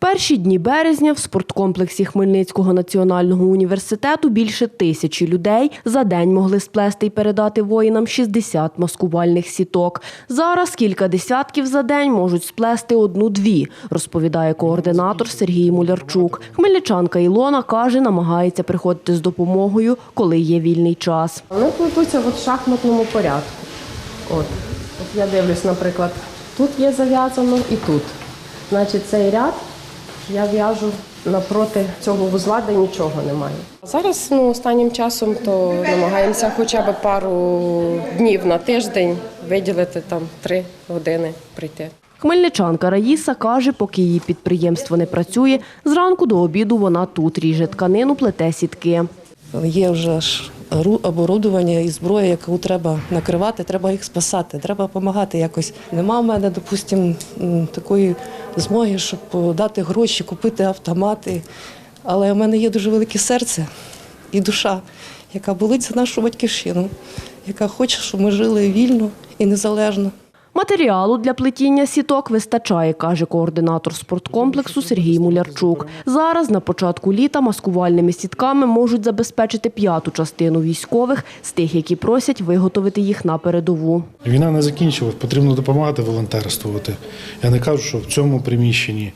перші дні березня в спорткомплексі Хмельницького національного університету більше тисячі людей за день могли сплести і передати воїнам 60 маскувальних сіток. Зараз кілька десятків за день можуть сплести одну-дві, розповідає координатор Сергій Мулярчук. Хмельничанка Ілона каже, намагається приходити з допомогою, коли є вільний час. Вони плетуться в шахматному порядку. От. От я дивлюсь, наприклад, тут є зав'язано і тут. Значить, цей ряд я в'яжу напроти цього вузла, де нічого немає. Зараз ну, останнім часом то намагаємося хоча б пару днів на тиждень виділити там три години прийти. Хмельничанка Раїса каже, поки її підприємство не працює, зранку до обіду вона тут ріже тканину, плете сітки. Є вже ж ру- оборудовання і зброя, яку треба накривати, треба їх спасати, треба допомагати якось. Нема в мене, допустимо, такої змоги, щоб дати гроші, купити автомати. Але в мене є дуже велике серце і душа, яка болить за нашу батьківщину, яка хоче, щоб ми жили вільно і незалежно. Матеріалу для плетіння сіток вистачає, каже координатор спорткомплексу Сергій Мулярчук. Зараз на початку літа маскувальними сітками можуть забезпечити п'яту частину військових з тих, які просять виготовити їх на передову. Війна не закінчилась, потрібно допомагати волонтерствувати. Я не кажу, що в цьому приміщенні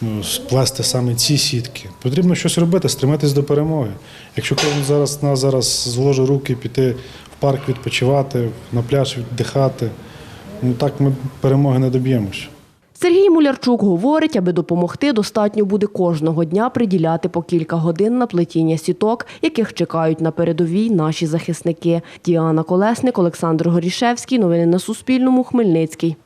ну, сплести саме ці сітки. Потрібно щось робити, стремитись до перемоги. Якщо кожен зараз з нас зараз зложить руки, піти в парк відпочивати, на пляж віддихати, ну так ми перемоги не доб'ємося. Сергій Мулярчук говорить, аби допомогти, достатньо буде кожного дня приділяти по кілька годин на плетіння сіток, яких чекають на передовій наші захисники. Діана Колесник, Олександр Горішевський. Новини на Суспільному. Хмельницький.